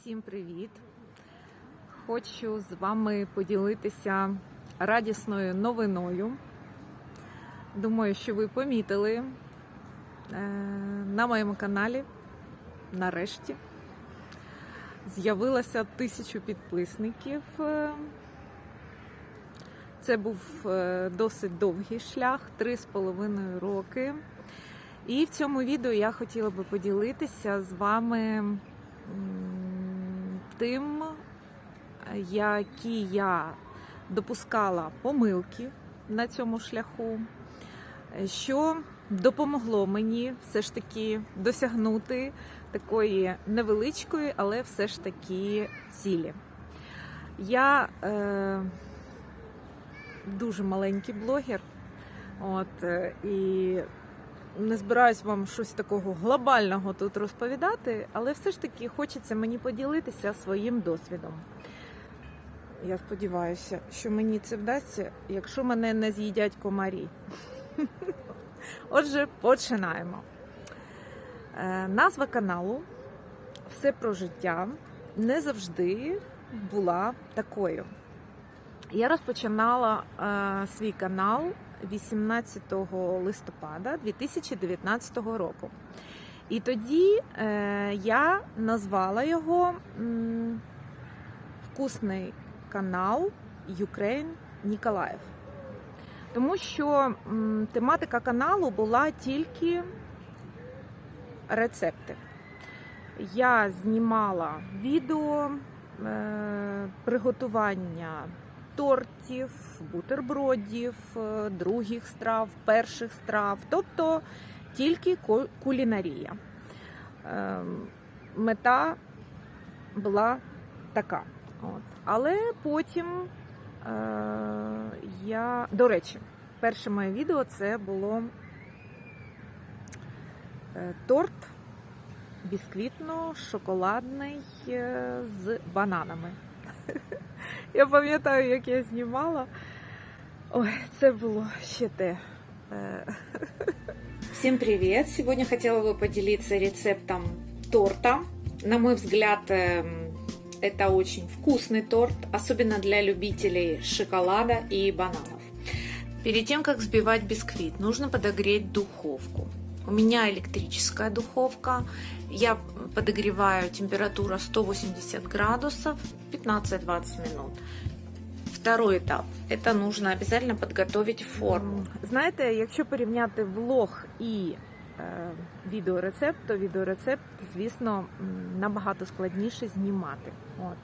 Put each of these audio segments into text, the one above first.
Всім привіт! Хочу з вами поділитися радісною новиною. Думаю, що ви помітили е, на моєму каналі нарешті з'явилося тисячу підписників. Це був е, досить довгий шлях, три з половиною роки. І в цьому відео я хотіла би поділитися з вами тим, які я допускала помилки на цьому шляху, що допомогло мені все ж таки досягнути такої невеличкої, але все ж таки цілі. Я е, дуже маленький блогер, от, е, і не збираюсь вам щось такого глобального тут розповідати, але все ж таки хочеться мені поділитися своїм досвідом. Я сподіваюся, що мені це вдасться, якщо мене не з'їдять комарі. Отже, починаємо. Е, Назва каналу Все про життя не завжди була такою. Я розпочинала е, свій канал 18 листопада 2019 року. І тоді е, я назвала його Вкусний канал Ukraine Ніколаїв. Тому що тематика каналу була тільки рецепти. Я знімала відео е, приготування тортів, бутербродів, е, других страв, перших страв, тобто тільки кулінарія. Е, Мета була така. От. Але потім е, я. До речі, перше моє відео це було е, торт бісквітно-шоколадний е, з бананами. Я пам'ятаю, як я знімала. Ой, це було ще те. Всем привет! Сегодня хотела бы поделиться рецептом торта. На мой взгляд, это очень вкусный торт, особенно для любителей шоколада и бананов. Перед тем, как взбивать бисквит, нужно подогреть духовку. У меня электрическая духовка. Я подогреваю температура 180 градусов 15-20 минут. Второй этап. Это нужно обязательно подготовить форму. М, Знаєте, якщо порівняти влог і е, відеорецепт, то відеорецепт, звісно, м, набагато складніше знімати. От.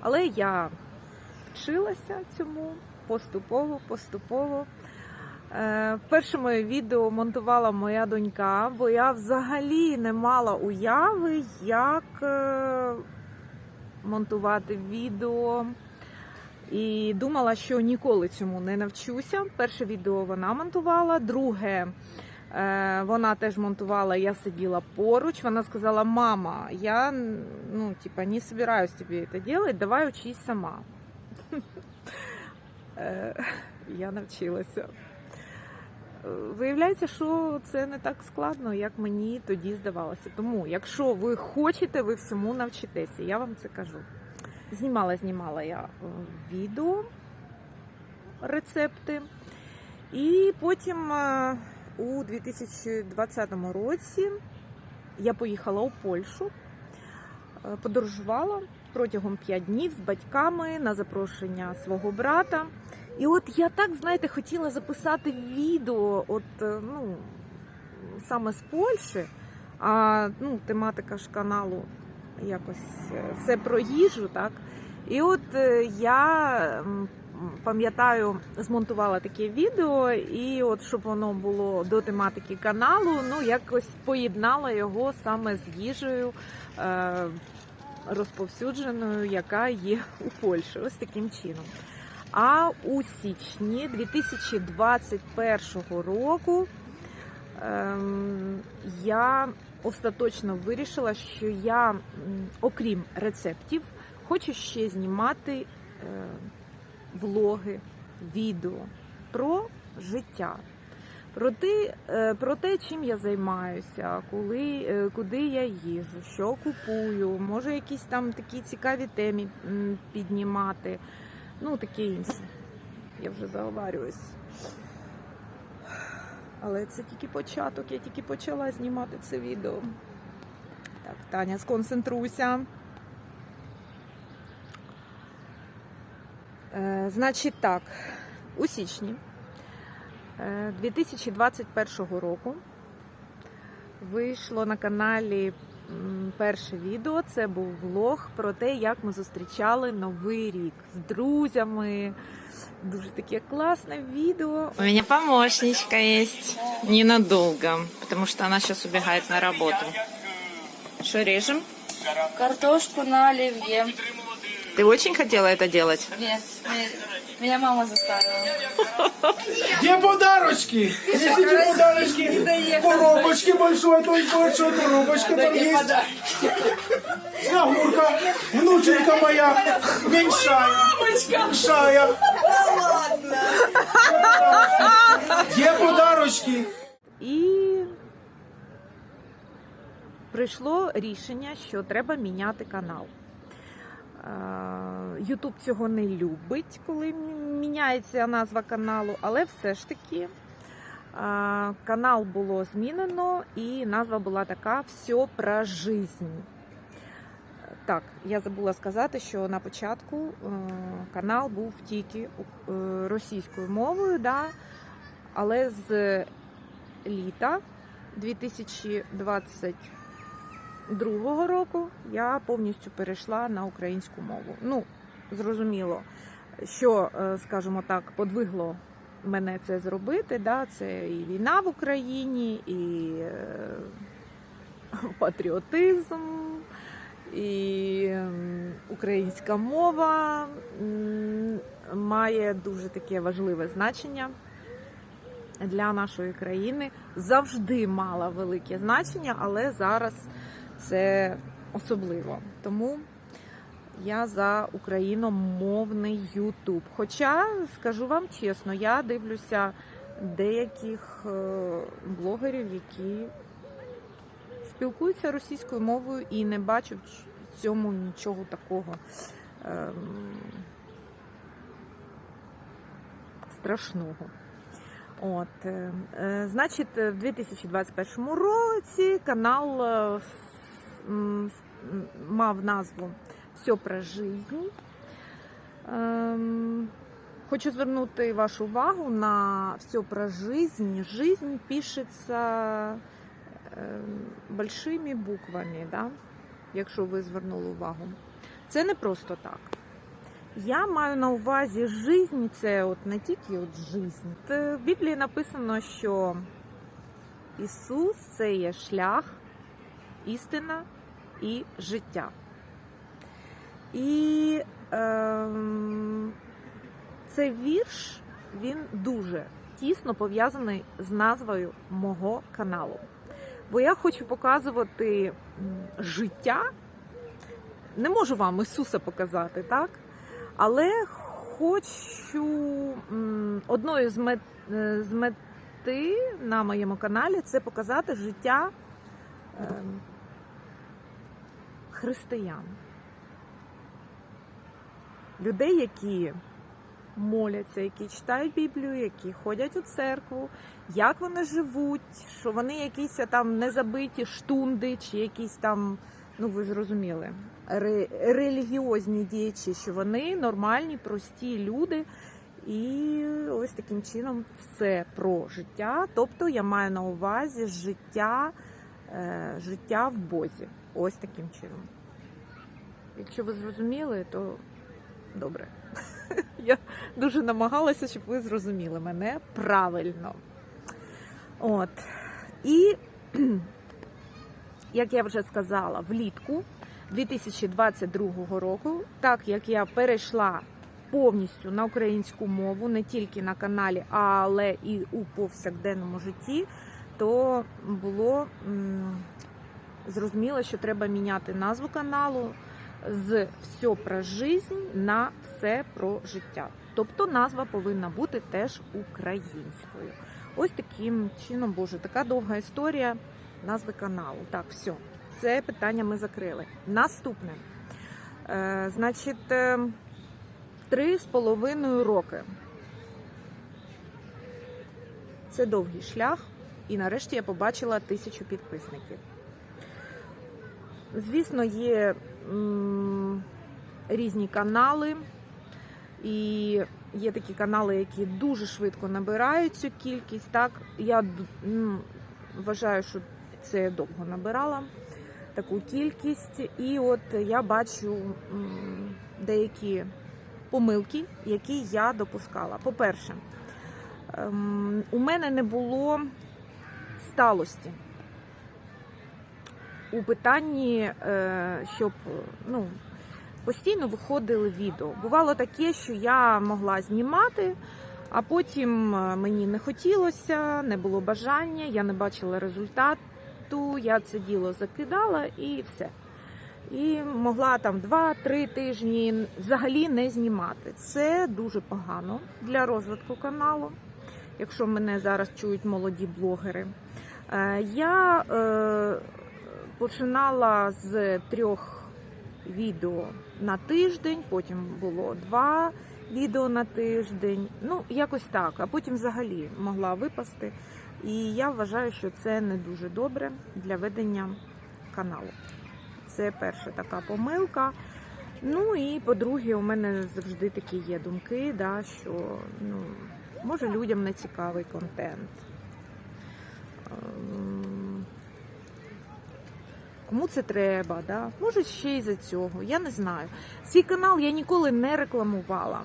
Але я вчилася цьому поступово, поступово. Е, перше моє відео монтувала моя донька, бо я взагалі не мала уяви, як е, монтувати відео. І думала, що ніколи цьому не навчуся. Перше відео вона монтувала, друге е, вона теж монтувала, я сиділа поруч. Вона сказала: Мама, я ну, типа, не собираюсь тобі це робити, давай учись сама. Я навчилася. Виявляється, що це не так складно, як мені тоді здавалося. Тому, якщо ви хочете, ви всьому навчитеся. Я вам це кажу. Знімала, знімала я е, відео, рецепти. І потім е, у 2020 році я поїхала у Польщу, е, подорожувала протягом 5 днів з батьками на запрошення свого брата. І от я так, знаєте, хотіла записати відео, от, е, ну, саме з Польщі, а ну, тематика ж каналу якось е, все про їжу, так? І от е, я пам'ятаю, змонтувала таке відео, і от щоб воно було до тематики каналу, ну якось поєднала його саме з їжею розповсюдженою, яка є у Польщі. Ось таким чином. А у січні 2021 року ем, я остаточно вирішила, що я, окрім рецептів, хочу ще знімати е, влоги, відео про життя. Про те, про те, чим я займаюся, коли, е, куди я їжу, що купую, може якісь там такі цікаві теми піднімати, ну таке інше. Я вже заговарююсь. Але це тільки початок, я тільки почала знімати це відео. Так, Таня, сконцентруйся. Е, значить так, у січні е, 2021 року вийшло на каналі перше відео. Це був влог про те, як ми зустрічали Новий рік з друзями. Дуже таке класне відео. У меня помощничка есть. Ненадолго, потому что она сейчас убегает на работу. Что режем? Картошку на оливье. Ты очень хотела это делать? Нет, мне- меня мама заставила. Где подарочки? Несите подарочки. Коробочки большой, той большой, коробочка там есть. Снегурка, внученька моя, меньшая. Меньшая. Где подарочки? І прийшло рішення, що треба міняти канал. Ютуб цього не любить, коли міняється назва каналу, але все ж таки е, канал було змінено, і назва була така Все про жизнь. Так, я забула сказати, що на початку е, канал був тільки е, російською мовою, да, але з літа 2022 року я повністю перейшла на українську мову. Ну, зрозуміло, що, е, скажімо так, подвигло мене це зробити. Да? Це і війна в Україні, і е, патріотизм, і українська мова має дуже таке важливе значення для нашої країни завжди мала велике значення, але зараз це особливо. Тому я за україномовний Ютуб. Хоча, скажу вам чесно, я дивлюся деяких е, блогерів, які спілкуються російською мовою і не бачу в цьому нічого такого. ем, Страшного. От, е, е, значить, в 2021 році канал мав назву Все про жизнь. Ем, Хочу звернути вашу увагу на все про жизнь. Жизнь пишеться ем, большими буквами, да? якщо ви звернули увагу. Це не просто так. Я маю на увазі жизнь, це от не тільки от жизнь. От В Біблії написано, що Ісус це є шлях, істина і життя. І ем, цей вірш він дуже тісно пов'язаний з назвою мого каналу. Бо я хочу показувати життя. Не можу вам Ісуса показати, так? Але хочу одною з мет, е, з мети на моєму каналі це показати життя ем, християн. Людей, які моляться, які читають Біблію, які ходять у церкву, як вони живуть, що вони якісь там незабиті штунди чи якісь там, ну ви зрозуміли, ре- релігіозні діячі, що вони нормальні, прості люди. І ось таким чином все про життя. Тобто я маю на увазі життя, е, життя в Бозі. Ось таким чином. Якщо ви зрозуміли, то добре. Я дуже намагалася, щоб ви зрозуміли мене правильно. От. І, як я вже сказала, влітку 2022 року, так як я перейшла повністю на українську мову, не тільки на каналі, але і у повсякденному житті, то було м, зрозуміло, що треба міняти назву каналу з все про жизнь на все про життя. Тобто назва повинна бути теж українською. Ось таким чином, боже, така довга історія назви каналу. Так, все, це питання ми закрили. Наступне. Е, значить, е, три з половиною роки. Це довгий шлях, і нарешті я побачила тисячу підписників. Звісно, є різні канали, і є такі канали, які дуже швидко набирають цю кількість. Так, я м, вважаю, що це довго набирала таку кількість, і от я бачу деякі помилки, які я допускала. По-перше, ем, у мене не було сталості у питанні, е, щоб ну, постійно виходили відео. Бувало таке, що я могла знімати, а потім е, мені не хотілося, не було бажання, я не бачила результату, я це діло закидала і все. І могла там 2-3 тижні взагалі не знімати. Це дуже погано для розвитку каналу, якщо мене зараз чують молоді блогери. Е, Я починала з трьох відео на тиждень, потім було два відео на тиждень. Ну, якось так, а потім взагалі могла випасти. І я вважаю, що це не дуже добре для ведення каналу. Це перша така помилка. Ну і по-друге, у мене завжди такі є думки, да, що ну, може людям не цікавий контент. Кому це треба, да? може ще й за цього, я не знаю. Свій канал я ніколи не рекламувала.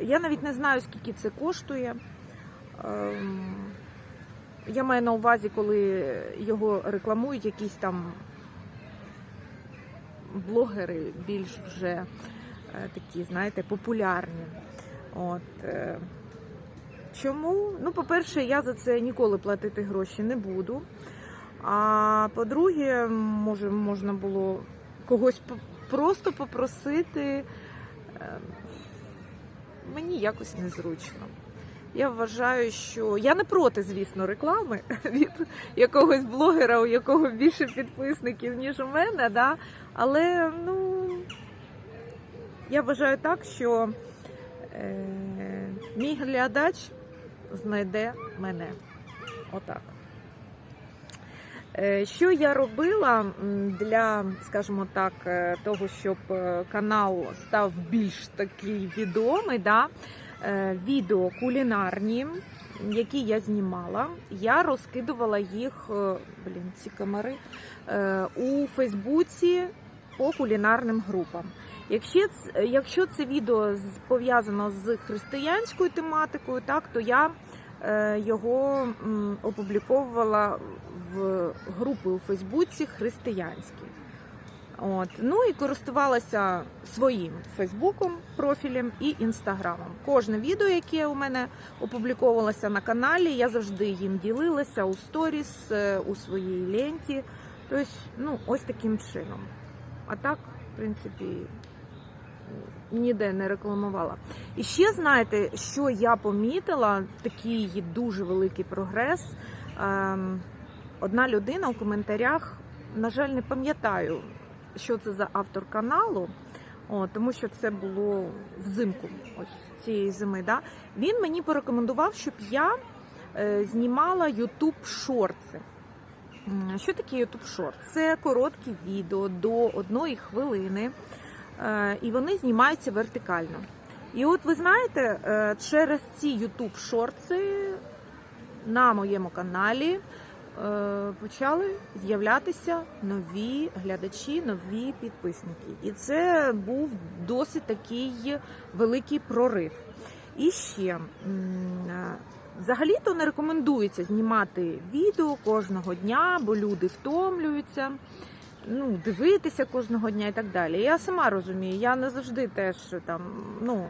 Я навіть не знаю, скільки це коштує. Ем, Я маю на увазі, коли його рекламують якісь там блогери більш вже е, такі, знаєте, популярні. От. е, Чому? Ну, по-перше, я за це ніколи платити гроші не буду. А по-друге, може, можна було когось просто попросити. Е, Мені якось незручно. Я вважаю, що я не проти, звісно, реклами від якогось блогера, у якого більше підписників, ніж у мене, да? але ну, я вважаю так, що е, мій глядач знайде мене. Отак. Е, Що я робила для, скажімо так, е, того, щоб е, канал став більш такий відомий, да? відео кулінарні, які я знімала, я розкидувала їх, блін, ці камери, у Фейсбуці по кулінарним групам. Якщо якщо це відео пов'язано з християнською тематикою, так, то я його опубліковувала в групи у Фейсбуці християнські. От. Ну і користувалася своїм Фейсбуком, профілем і інстаграмом. Кожне відео, яке у мене опубліковувалося на каналі, я завжди їм ділилася у сторіс, е, у своїй ленті. Тобто, ну, ось таким чином. А так, в принципі, ніде не рекламувала. І ще знаєте, що я помітила, такий дуже великий прогрес. Ем, Одна людина у коментарях, на жаль, не пам'ятаю, що це за автор каналу, о, тому що це було взимку ось цієї зими. Да? Він мені порекомендував, щоб я е, знімала YouTube шорти. Що таке YouTube Short? Це короткі відео до одної хвилини, е, і вони знімаються вертикально. І от ви знаєте, е, через ці YouTube шорти на моєму каналі почали з'являтися нові глядачі, нові підписники. І це був досить такий великий прорив. І ще е, взагалі-то не рекомендується знімати відео кожного дня, бо люди втомлюються. Ну, дивитися кожного дня і так далі. Я сама розумію, я не завжди теж там, ну,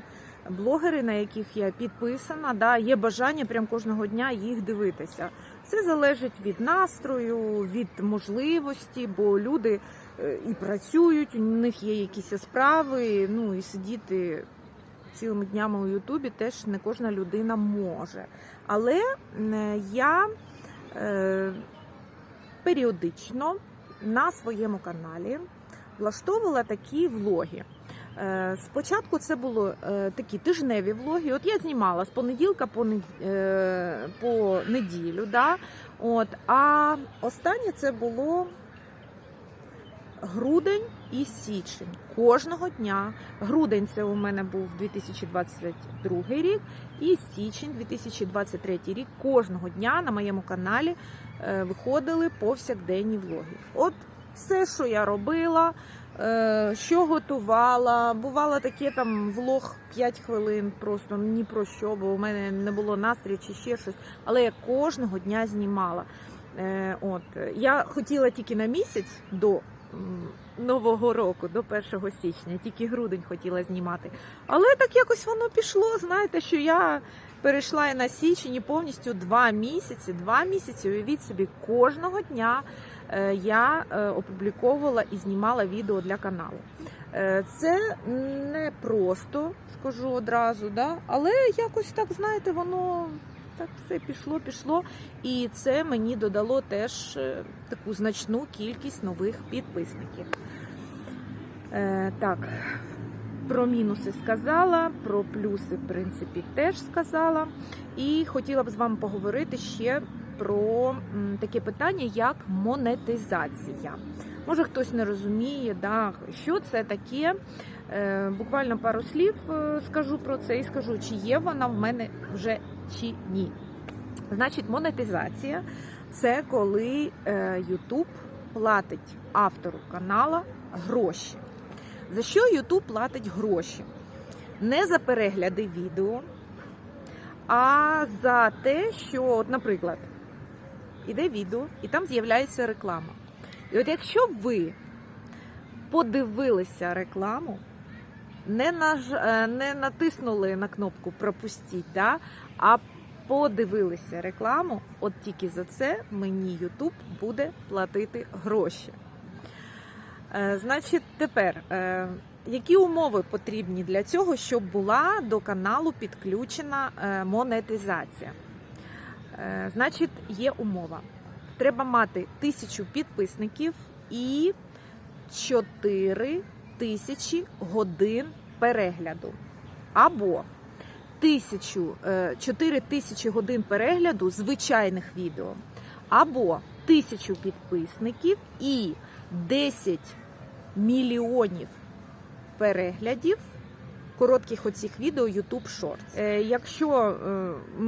блогери, на яких я підписана, да, є бажання прям кожного дня їх дивитися. Це залежить від настрою, від можливості, бо люди е, і працюють, у них є якісь справи, ну і сидіти цілими днями у Ютубі теж не кожна людина може. Але я е, періодично на своєму каналі влаштовувала такі влоги. Е, Спочатку це були е, такі тижневі влоги. От я знімала з понеділка по, е, по неділю. Да? От, а останнє це було грудень і січень. Кожного дня. Грудень це у мене був 2022 рік, і січень 2023 рік. Кожного дня на моєму каналі виходили повсякденні влоги. От все, що я робила, що готувала. Бувало таке там влог 5 хвилин, просто ні про що, бо у мене не було настрою чи ще щось. Але я кожного дня знімала. Е, От я хотіла тільки на місяць до нового року, до 1 січня, тільки грудень хотіла знімати. Але так якось воно пішло. Знаєте, що я перейшла і на січень повністю два місяці. Два місяці, уявіть собі, кожного дня е, я е, опубліковувала і знімала відео для каналу. Е, Це не просто, скажу одразу, да? але якось так, знаєте, воно так все пішло, пішло. І це мені додало теж е, таку значну кількість нових підписників. Е, так, про мінуси сказала, про плюси, в принципі, теж сказала. І хотіла б з вами поговорити ще про таке питання, як монетизація. Може, хтось не розуміє, да, що це таке. Е, буквально пару слів е, скажу про це і скажу, чи є вона в мене вже чи ні. Значить, монетизація це коли е, YouTube платить автору канала гроші. За що YouTube платить гроші? Не за перегляди відео, а за те, що, от, наприклад, іде відео і там з'являється реклама. І от якщо ви подивилися рекламу, не, наж... е, не натиснули на кнопку Пропустіть, да? а подивилися рекламу, от тільки за це мені YouTube буде платити гроші. Е, Значить, тепер, е, які умови потрібні для цього, щоб була до каналу підключена монетизація? Е, Значить, є умова. Треба мати тисячу підписників і 4 тисячі годин перегляду. Або тисячу, е, 4 тисячі годин перегляду звичайних відео. Або тисячу підписників і 10 мільйонів переглядів коротких оцих відео YouTube Shorts. Е, якщо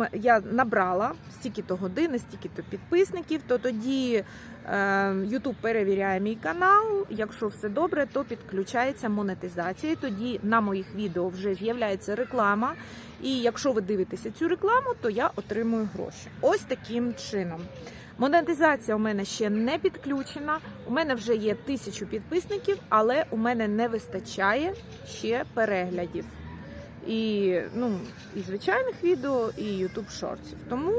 е, я набрала стільки-то годин, стільки-то підписників, то тоді е, YouTube перевіряє мій канал. Якщо все добре, то підключається монетизація. Тоді на моїх відео вже з'являється реклама. І якщо ви дивитеся цю рекламу, то я отримую гроші. Ось таким чином. Монетизація у мене ще не підключена. У мене вже є тисячу підписників, але у мене не вистачає ще переглядів. І, ну, і звичайних відео, і YouTube шортів. Тому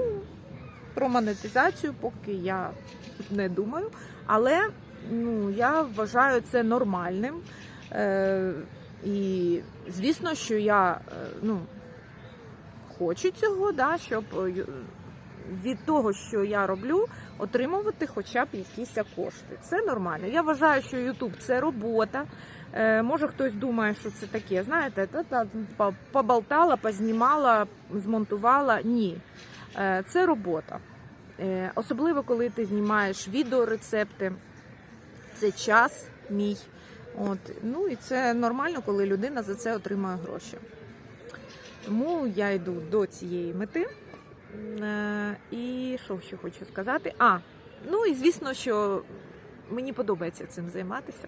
про монетизацію поки я не думаю. Але ну, я вважаю це нормальним. Е, і звісно, що я е, ну, хочу цього, да, щоб е, від того, що я роблю, отримувати хоча б якісь кошти. Це нормально. Я вважаю, що YouTube це робота. Е, може хтось думає, що це таке. Знаєте, та-та, по- поболтала, познімала, змонтувала. Ні, Е, це робота. Е, Особливо, коли ти знімаєш відеорецепти, це час мій. От. Ну і це нормально, коли людина за це отримує гроші. Тому я йду до цієї мети. Е, І що ще хочу сказати? А, ну і звісно, що мені подобається цим займатися.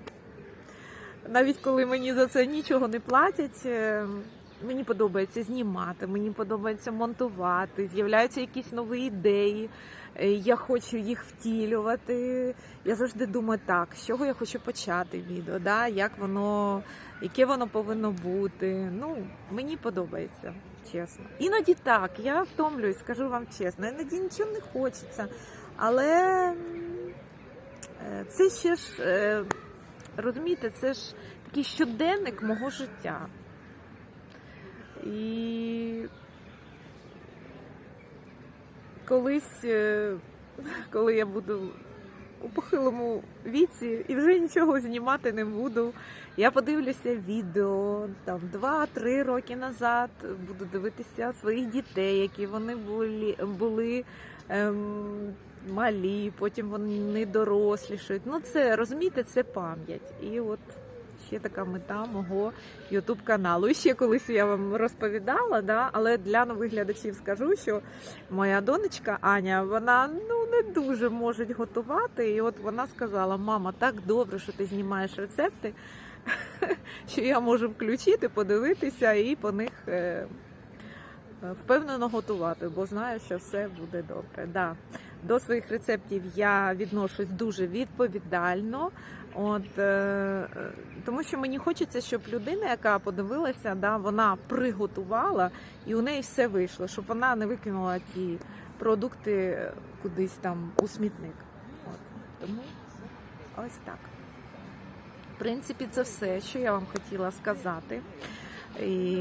Навіть коли мені за це нічого не платять, е, мені подобається знімати, мені подобається монтувати, з'являються якісь нові ідеї. е, Я хочу їх втілювати. Я завжди думаю, так, з чого я хочу почати відео, да? як воно, яке воно повинно бути. Ну, мені подобається, чесно. Іноді так, я втомлююсь, скажу вам чесно, іноді нічого не хочеться. Але е, це ще ж, е, розумієте, це ж такий щоденник мого життя. І колись, е, коли я буду у похилому віці і вже нічого знімати не буду. Я подивлюся відео там 2-3 роки назад. Буду дивитися своїх дітей, які вони були, були ем, малі, потім вони дорослішають. Ну, це розумієте, це пам'ять. І от ще така мета мого Ютуб каналу. І ще колись я вам розповідала, да, але для нових глядачів скажу, що моя донечка Аня, вона ну не дуже може готувати. І от вона сказала: мама, так добре, що ти знімаєш рецепти, що я можу включити, подивитися і по них. е, Впевнено готувати, бо знаю, що все буде добре. Да. До своїх рецептів я відношусь дуже відповідально, от, е, е, тому що мені хочеться, щоб людина, яка подивилася, да, вона приготувала і у неї все вийшло, щоб вона не викинула ті продукти кудись там у смітник. От. Тому ось так. В принципі, це все, що я вам хотіла сказати. І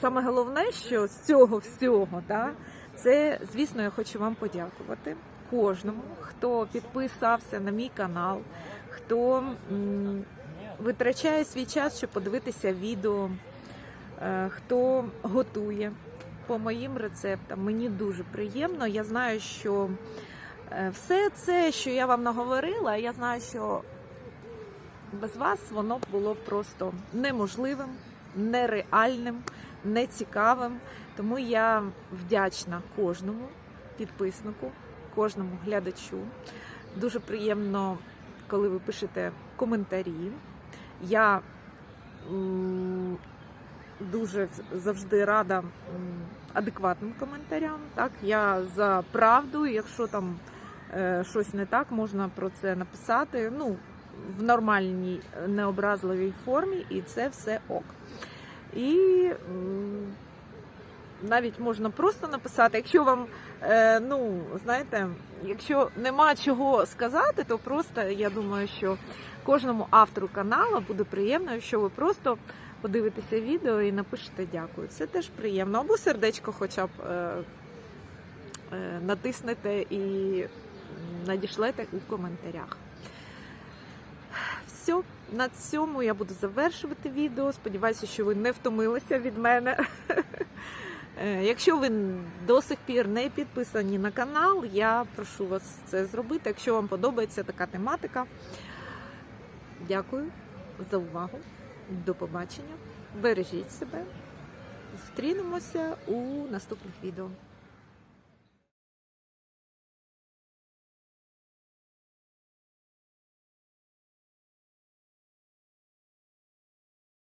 саме головне, що з цього всього, да, це, звісно, я хочу вам подякувати кожному, хто підписався на мій канал, хто витрачає свій час, щоб подивитися відео, е, хто готує по моїм рецептам. Мені дуже приємно. Я знаю, що е, все це, що я вам наговорила, я знаю, що без вас воно було просто неможливим, нереальним, нецікавим. Тому я вдячна кожному підписнику, кожному глядачу. Дуже приємно, коли ви пишете коментарі. Я дуже завжди рада адекватним коментарям. Так, я за правду, якщо там е, щось не так, можна про це написати. Ну, в нормальній е, необразливій формі, і це все ок. І навіть можна просто написати, якщо вам, е, ну, знаєте, якщо нема чого сказати, то просто я думаю, що кожному автору каналу буде приємно, якщо ви просто подивитеся відео і напишете дякую. Це теж приємно. Або сердечко хоча б е, е, натиснете і надішлете у коментарях. Все, на цьому я буду завершувати відео. Сподіваюся, що ви не втомилися від мене. Е, Якщо ви до сих пір не підписані на канал, я прошу вас це зробити. Якщо вам подобається така тематика. Дякую за увагу. До побачення. Бережіть себе. Зустрінемося у наступних відео.